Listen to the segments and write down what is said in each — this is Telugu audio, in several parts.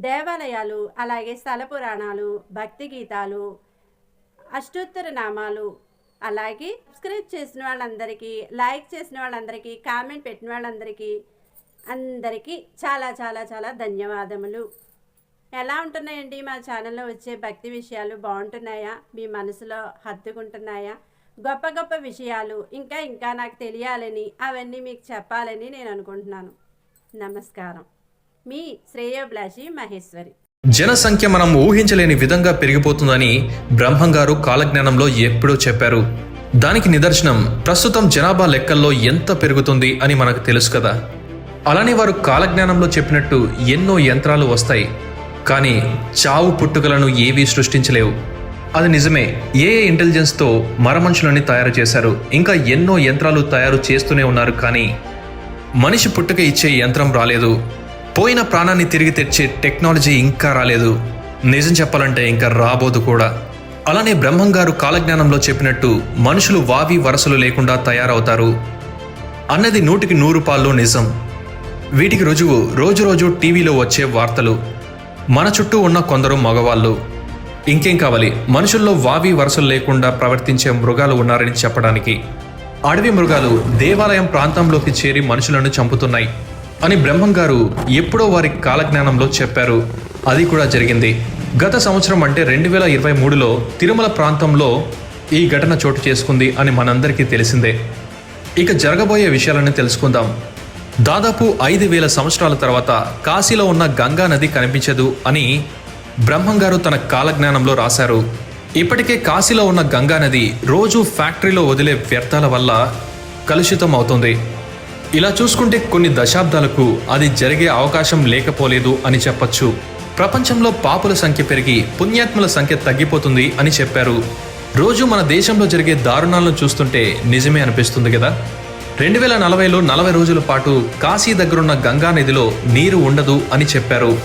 దేవాలయాలు అలాగే స్థల పురాణాలు భక్తి గీతాలు అష్టోత్తర నామాలు అలాగే సబ్స్క్రైబ్ చేసిన వాళ్ళందరికీ లైక్ చేసిన వాళ్ళందరికీ కామెంట్ పెట్టిన వాళ్ళందరికీ అందరికీ చాలా చాలా చాలా ధన్యవాదములు. ఎలా ఉంటున్నాయండి మా ఛానల్లో వచ్చే భక్తి విషయాలు? బాగుంటున్నాయా? మీ మనసులో హత్తుకుంటున్నాయా? గొప్ప గొప్ప విషయాలు ఇంకా ఇంకా నాకు తెలియాలని అవన్నీ మీకు చెప్పాలని నేను అనుకుంటున్నాను. నమస్కారం. మీ శ్రేయోభిలాషి మహేశ్వరి. జనసంఖ్య మనం ఊహించలేని విధంగా పెరిగిపోతుందని బ్రహ్మంగారు కాలజ్ఞానంలో ఎప్పుడో చెప్పారు. దానికి నిదర్శనం ప్రస్తుతం జనాభా లెక్కల్లో ఎంత పెరుగుతుంది అని మనకు తెలుసు కదా. అలానే వారు కాలజ్ఞానంలో చెప్పినట్టు ఎన్నో యంత్రాలు వస్తాయి. కానీ చావు పుట్టుకలను ఏవీ సృష్టించలేవు. అది నిజమే ఏ ఇంటెలిజెన్స్తో మరమనుషులని తయారు చేశారు. ఇంకా ఎన్నో యంత్రాలు తయారు చేస్తూనే ఉన్నారు కానీ మనిషి పుట్టుక ఇచ్చే యంత్రం రాలేదు. పోయిన ప్రాణాన్ని తిరిగి తెచ్చే టెక్నాలజీ ఇంకా రాలేదు. నిజం చెప్పాలంటే ఇంకా రాబోదు కూడా. అలానే బ్రహ్మంగారు కాలజ్ఞానంలో చెప్పినట్టు మనుషులు వావి వరసలు లేకుండా తయారవుతారు. అన్నది నూటికి నూరు పాల్లో నిజం. వీటికి రుజువు రోజు రోజు టీవీలో వచ్చే వార్తలు. మన చుట్టూ ఉన్న కొందరు మగవాళ్ళు. ఇంకేం కావాలి? మనుషుల్లో వావి వరసలు లేకుండా ప్రవర్తించే మృగాలు ఉన్నారని చెప్పడానికి. అడవి మృగాలు దేవాలయం ప్రాంతంలోకి చేరి మనుషులను చంపుతున్నాయి. అని బ్రహ్మం గారు ఎప్పుడో వారి కాలజ్ఞానంలో చెప్పారు. అది కూడా జరిగింది. గత సంవత్సరం అంటే రెండు వేల ఇరవై మూడులో తిరుమల ప్రాంతంలో ఈ ఘటన చోటు చేసుకుంది అని మనందరికీ తెలిసిందే. ఇక జరగబోయే విషయాలను తెలుసుకుందాం. దాదాపు ఐదు వేల సంవత్సరాల తర్వాత కాశీలో ఉన్న గంగా నది కనిపించదు అని బ్రహ్మంగారు తన కాలజ్ఞానంలో రాశారు. ఇప్పటికే కాశీలో ఉన్న గంగా నది రోజు ఫ్యాక్టరీలో వదిలే వ్యర్థాల వల్ల కలుషితం అవుతుంది ఇలా చూసుకుంటే కొన్ని దశాబ్దాలకు అది జరిగే అవకాశం లేకపోలేదు అని చెప్పొచ్చు. ప్రపంచంలో పాపుల సంఖ్య పెరిగి పుణ్యాత్ముల సంఖ్య తగ్గిపోతుంది అని చెప్పారు. రోజు మన దేశంలో జరిగే దారుణాలను చూస్తుంటే నిజమే అనిపిస్తుంది కదా? రెండు వేల నలభైలో నలభై రోజుల పాటు కాశీ దగ్గరున్న గంగా నదిలో నీరు ఉండదు అని చెప్పారు.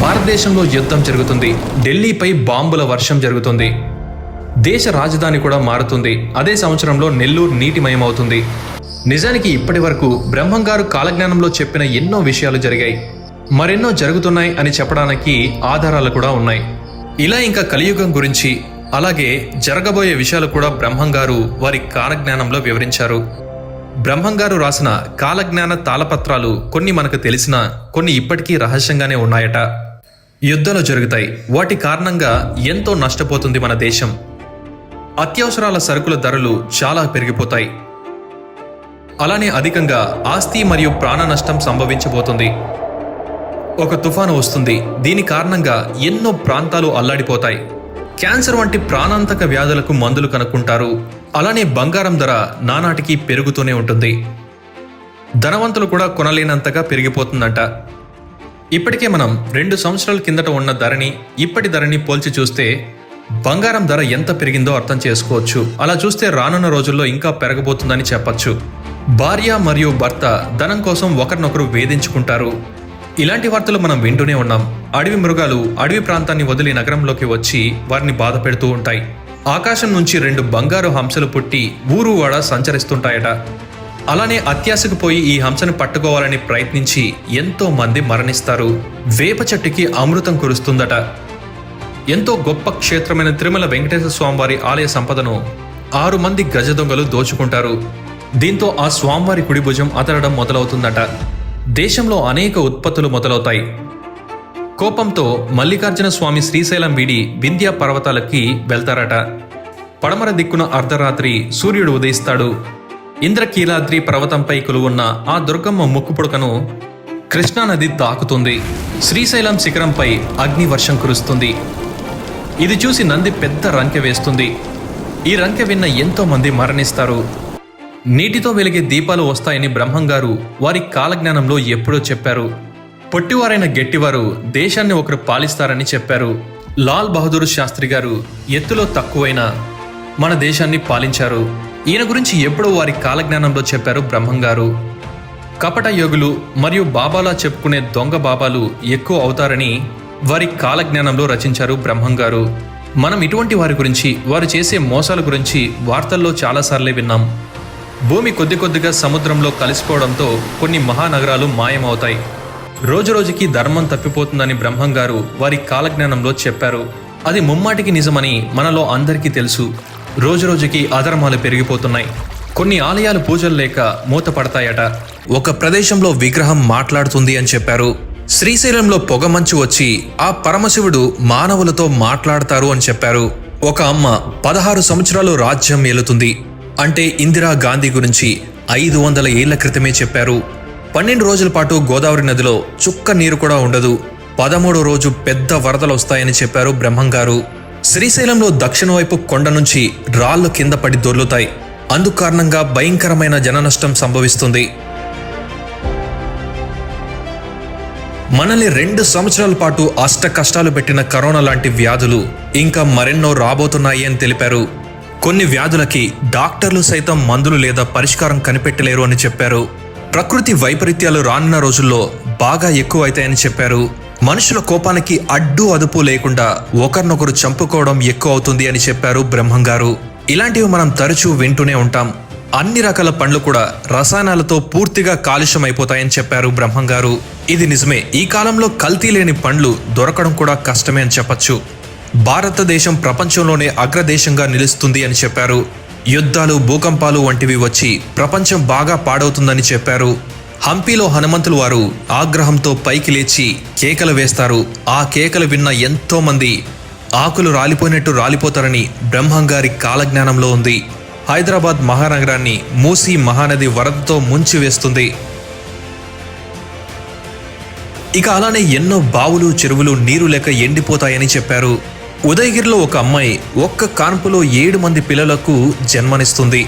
భారతదేశంలో యుద్ధం జరుగుతుంది. ఢిల్లీపై బాంబుల వర్షం జరుగుతుంది. దేశ రాజధాని కూడా మారుతుంది. అదే సంవత్సరంలో నెల్లూరు నీటిమయమవుతుంది. నిజానికి ఇప్పటి వరకు బ్రహ్మంగారు కాలజ్ఞానంలో చెప్పిన ఎన్నో విషయాలు జరిగాయి. మరెన్నో జరుగుతున్నాయి అని చెప్పడానికి ఆధారాలు కూడా ఉన్నాయి. ఇలా ఇంకా కలియుగం గురించి అలాగే జరగబోయే విషయాలు కూడా బ్రహ్మంగారు వారి కాలజ్ఞానంలో వివరించారు. బ్రహ్మంగారు రాసిన కాలజ్ఞాన తాళపత్రాలు కొన్ని మనకు తెలిసిన కొన్ని ఇప్పటికీ రహస్యంగానే ఉన్నాయట. యుద్ధాలు జరుగుతాయి. వాటి కారణంగా ఎంతో నష్టపోతుంది మన దేశం. అత్యవసరాల సరుకుల ధరలు చాలా పెరిగిపోతాయి. అలానే అధికంగా ఆస్తి మరియు ప్రాణ నష్టం సంభవించబోతుంది. ఒక తుఫాను వస్తుంది. దీని కారణంగా ఎన్నో ప్రాంతాలు అల్లాడిపోతాయి. క్యాన్సర్ వంటి ప్రాణాంతక వ్యాధులకు మందులు కనుక్కుంటారు. అలానే బంగారం ధర నానాటికి పెరుగుతూనే ఉంటుంది. ధనవంతులు కూడా కొనలేనంతగా పెరిగిపోతుందంట. ఇప్పటికే మనం రెండు సంవత్సరాల కిందట ఉన్న ధరని ఇప్పటి ధరని పోల్చి చూస్తే బంగారం ధర ఎంత పెరిగిందో అర్థం చేసుకోవచ్చు. అలా చూస్తే రానున్న రోజుల్లో ఇంకా పెరగబోతుందని చెప్పచ్చు. భార్య మరియు భర్త ధనం కోసం ఒకరినొకరు వేధించుకుంటారు. ఇలాంటి వార్తలు మనం వింటూనే ఉన్నాం. అడవి మృగాలు అడవి ప్రాంతాన్ని వదిలి నగరంలోకి వచ్చి వారిని బాధ పెడుతూ ఉంటాయి. ఆకాశం నుంచి రెండు బంగారు హంసలు పుట్టి ఊరు వాడ సంచరిస్తుంటాయట. అలానే అత్యాశకు పోయి ఈ హంసను పట్టుకోవాలని ప్రయత్నించి ఎంతో మంది మరణిస్తారు. వేప చెట్టుకి అమృతం కురుస్తుందట. ఎంతో గొప్ప క్షేత్రమైన తిరుమల వెంకటేశ్వర స్వామివారి ఆలయ సంపదను ఆరు మంది గజ దొంగలు దోచుకుంటారు. దీంతో ఆ స్వామివారి కుడి భుజం అతడడం మొదలవుతుందట. దేశంలో అనేక ఉత్పత్తులు మొదలవుతాయి. కోపంతో మల్లికార్జున స్వామి శ్రీశైలం వీడి వింధ్యా పర్వతాలకి వెళ్తారట. పడమర దిక్కున అర్ధరాత్రి సూర్యుడు ఉదయిస్తాడు. ఇంద్రకీలాద్రి పర్వతంపై కొలువున్న ఆ దుర్గమ్మ ముక్కుపుడకను కృష్ణానది తాకుతుంది. శ్రీశైలం శిఖరంపై అగ్ని వర్షం కురుస్తుంది. ఇది చూసి నంది పెద్ద రంకె వేస్తుంది. ఈ రంకె విన్న ఎంతోమంది మరణిస్తారు. నీటితో వెలిగే దీపాలు వస్తాయని బ్రహ్మంగారు వారి కాలజ్ఞానంలో ఎప్పుడో చెప్పారు. పొట్టివారైన గట్టివారు దేశాన్ని ఒకరు పాలిస్తారని చెప్పారు. లాల్ బహదూర్ శాస్త్రి గారు ఎత్తులో తక్కువైన మన దేశాన్ని పాలించారు. ఈయన గురించి ఎప్పుడో వారి కాలజ్ఞానంలో చెప్పారు బ్రహ్మం గారు కపట యోగులు మరియు బాబాలా చెప్పుకునే దొంగ బాబాలు ఎక్కువ అవుతారని వారి కాలజ్ఞానంలో రచించారు బ్రహ్మం గారు మనం ఇటువంటి వారి గురించి వారు చేసే మోసాల గురించి వార్తల్లో చాలాసార్లే విన్నాం. భూమి కొద్ది కొద్దిగా సముద్రంలో కలిసిపోవడంతో కొన్ని మహానగరాలు మాయమవుతాయి. రోజురోజుకి ధర్మం తప్పిపోతుందని బ్రహ్మం గారు వారి కాలజ్ఞానంలో చెప్పారు. అది ముమ్మాటికి నిజమని మనలో అందరికీ తెలుసు. రోజురోజుకి అధర్మాలు పెరిగిపోతున్నాయి. కొన్ని ఆలయాలు పూజలు లేక మూతపడతాయట. ఒక ప్రదేశంలో విగ్రహం మాట్లాడుతుంది అని చెప్పారు. శ్రీశైలంలో పొగమంచు వచ్చి ఆ పరమశివుడు మానవులతో మాట్లాడతారు అని చెప్పారు. ఒక అమ్మ పదహారు సంవత్సరాలు రాజ్యం ఏలుతుంది. అంటే ఇందిరా గాంధీ గురించి ఐదు వందల ఏళ్ళ క్రితమే చెప్పారు. పన్నెండు రోజుల పాటు గోదావరి నదిలో చుక్క నీరు కూడా ఉండదు. పదమూడో రోజు పెద్ద వరదలు వస్తాయని చెప్పారు బ్రహ్మంగారు. శ్రీశైలంలో దక్షిణ వైపు కొండ నుంచి రాళ్ళు కింద పడి దొర్లుతాయి. అందుకు కారణంగా భయంకరమైన జననష్టం సంభవిస్తుంది. మనల్ని రెండు సంవత్సరాల పాటు అష్ట కష్టాలు పెట్టిన కరోనా లాంటి వ్యాధులు ఇంకా మరెన్నో రాబోతున్నాయి అని తెలిపారు. కొన్ని వ్యాధులకి డాక్టర్లు సైతం మందులు లేదా పరిష్కారం కనిపెట్టలేరు అని చెప్పారు. ప్రకృతి వైపరీత్యాలు రానున్న రోజుల్లో బాగా ఎక్కువైతాయని చెప్పారు. మనుషుల కోపానికి అడ్డు అదుపు లేకుండా ఒకరినొకరు చంపుకోవడం ఎక్కువ అవుతుంది అని చెప్పారు బ్రహ్మంగారు. ఇలాంటివి మనం తరచూ వింటూనే ఉంటాం. అన్ని రకాల పండ్లు కూడా రసాయనాలతో పూర్తిగా కాలుష్యం అయిపోతాయని చెప్పారు బ్రహ్మంగారు. ఇది నిజమే. ఈ కాలంలో కల్తీ లేని పండ్లు దొరకడం కూడా కష్టమే అని చెప్పచ్చు. భారతదేశం ప్రపంచంలోనే అగ్రదేశంగా నిలుస్తుంది అని చెప్పారు. యుద్ధాలు భూకంపాలు వంటివి వచ్చి ప్రపంచం బాగా పాడవుతుందని చెప్పారు. హంపీలో హనుమంతులు వారు ఆగ్రహంతో పైకి లేచి కేకలు వేస్తారు. ఆ కేకలు విన్న ఎంతోమంది ఆకులు రాలిపోయినట్టు రాలిపోతారని బ్రహ్మంగారి కాలజ్ఞానంలో ఉంది. హైదరాబాద్ మహానగరాన్ని మూసీ మహానది వరదతో ముంచివేస్తుంది ఇక అలానే ఎన్నో బావులు చెరువులు నీరు లేక ఎండిపోతాయని చెప్పారు. ఉదయగిరిలో ఒక అమ్మాయి ఒక్క కాన్పులో ఏడు మంది పిల్లలకు జన్మనిస్తుంది.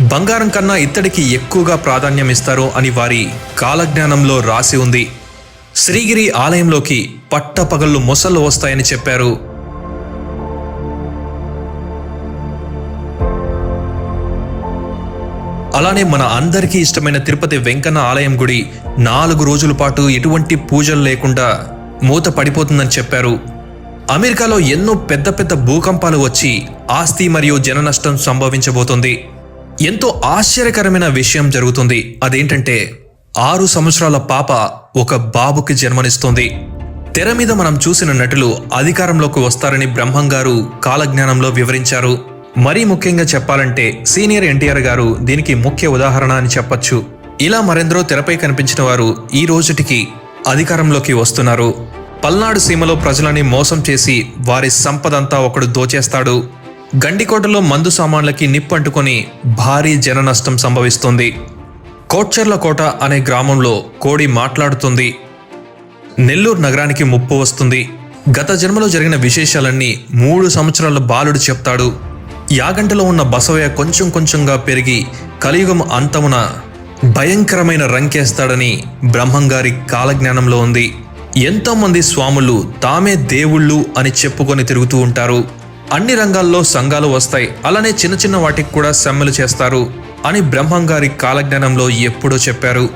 బంగారం కన్నా ఇత్తడికి ఎక్కువగా ప్రాధాన్యం ఇస్తారు అని వారి కాలజ్ఞానంలో రాసి ఉంది. శ్రీగిరి ఆలయంలోకి పట్టపగళ్ళు మొసళ్ళు వస్తాయని చెప్పారు. అలానే మన అందరికీ ఇష్టమైన తిరుపతి వెంకన్న ఆలయం గుడి నాలుగు రోజుల పాటు ఎటువంటి పూజలు లేకుండా మూత పడిపోతుందని చెప్పారు. అమెరికాలో ఎన్నో పెద్ద పెద్ద భూకంపాలు వచ్చి ఆస్తి మరియు జన నష్టం సంభవించబోతోంది. ఎంతో ఆశ్చర్యకరమైన విషయం జరుగుతుంది. అదేంటంటే ఆరు సంవత్సరాల పాప ఒక బాబుకి జన్మనిస్తుంది. తెర మీద మనం చూసిన నటులు అధికారంలోకి వస్తారని బ్రహ్మం గారు కాలజ్ఞానంలో వివరించారు. మరీ ముఖ్యంగా చెప్పాలంటే సీనియర్ ఎన్టీఆర్ గారు దీనికి ముఖ్య ఉదాహరణ అని చెప్పొచ్చు. ఇలా మరెందరో తెరపై కనిపించిన వారు ఈ రోజుటికి అధికారంలోకి వస్తున్నారు. పల్నాడు సీమలో ప్రజలని మోసం చేసి వారి సంపదంతా ఒకడు దోచేస్తాడు. గండికోటలో మందు సామాన్లకి నిప్పంటుకొని భారీ జన నష్టం సంభవిస్తుంది. కోట్చర్ల కోట అనే గ్రామంలో కోడి మాట్లాడుతుంది. నెల్లూరు నగరానికి ముప్పు వస్తుంది. గత జన్మలో జరిగిన విశేషాలన్నీ మూడు సంవత్సరాల బాలుడు చెప్తాడు. యాగంటలో ఉన్న బసవయ్య కొంచెం కొంచెంగా పెరిగి కలియుగం అంతమున భయంకరమైన రంకేస్తాడని బ్రహ్మంగారి కాలజ్ఞానంలో ఉంది. ఎంతోమంది స్వాములు తామే దేవుళ్ళు అని చెప్పుకొని తిరుగుతూ ఉంటారు. అన్ని రంగాల్లో సంఘాలు వస్తాయి. అలానే చిన్న చిన్న వాటికి కూడా సమ్మెలు చేస్తారు అని బ్రహ్మంగారి కాలజ్ఞానంలో ఎప్పుడో చెప్పారు.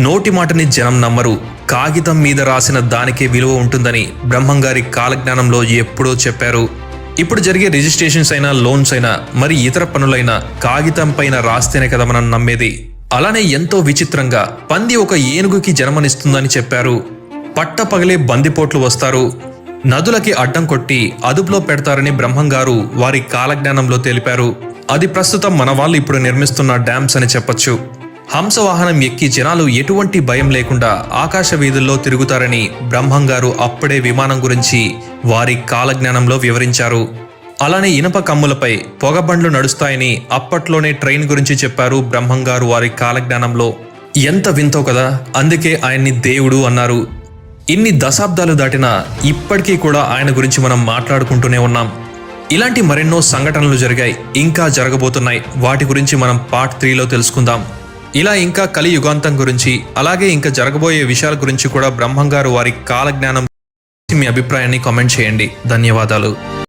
నోటి మాటని జనం నమ్మరు. కాగితం మీద రాసిన దానికే విలువ ఉంటుందని బ్రహ్మంగారి కాలజ్ఞానంలో ఎప్పుడో చెప్పారు. ఇప్పుడు జరిగే రిజిస్ట్రేషన్స్ అయినా లోన్స్ అయినా మరి ఇతర పనులైనా కాగితం పైన రాస్తేనే కదా మనం నమ్మేది. అలానే ఎంతో విచిత్రంగా పంది ఒక ఏనుగుకి జన్మనిస్తుందని చెప్పారు. పట్టపగలే బందిపోట్లు వస్తారు. నదులకి అడ్డం కొట్టి అదుపులో పెడతారని బ్రహ్మంగారు వారి కాలజ్ఞానంలో తెలిపారు. అది ప్రస్తుతం మన వాళ్ళు ఇప్పుడు నిర్మిస్తున్న డ్యామ్స్ అని చెప్పొచ్చు. హంసవాహనం ఎక్కి జనాలు ఎటువంటి భయం లేకుండా ఆకాశ వీధుల్లో తిరుగుతారని బ్రహ్మంగారు అప్పుడే విమానం గురించి వారి కాలజ్ఞానంలో వివరించారు. అలానే ఇనప కమ్ములపై పొగబండ్లు నడుస్తాయని అప్పట్లోనే ట్రైన్ గురించి చెప్పారు బ్రహ్మంగారు వారి కాలజ్ఞానంలో. ఎంత వింతో కదా అందుకే ఆయన్ని దేవుడు అన్నారు. ఇన్ని దశాబ్దాలు దాటినా ఇప్పటికీ కూడా ఆయన గురించి మనం మాట్లాడుకుంటూనే ఉన్నాం. ఇలాంటి మరెన్నో సంఘటనలు జరిగాయి. ఇంకా జరగబోతున్నాయి. వాటి గురించి మనం పార్ట్ త్రీలో తెలుసుకుందాం. ఇలా ఇంకా కలి యుగాంతం గురించి అలాగే ఇంకా జరగబోయే విషయాల గురించి కూడా బ్రహ్మంగారు వారి కాలజ్ఞానం మీ అభిప్రాయాన్ని కామెంట్ చేయండి. ధన్యవాదాలు.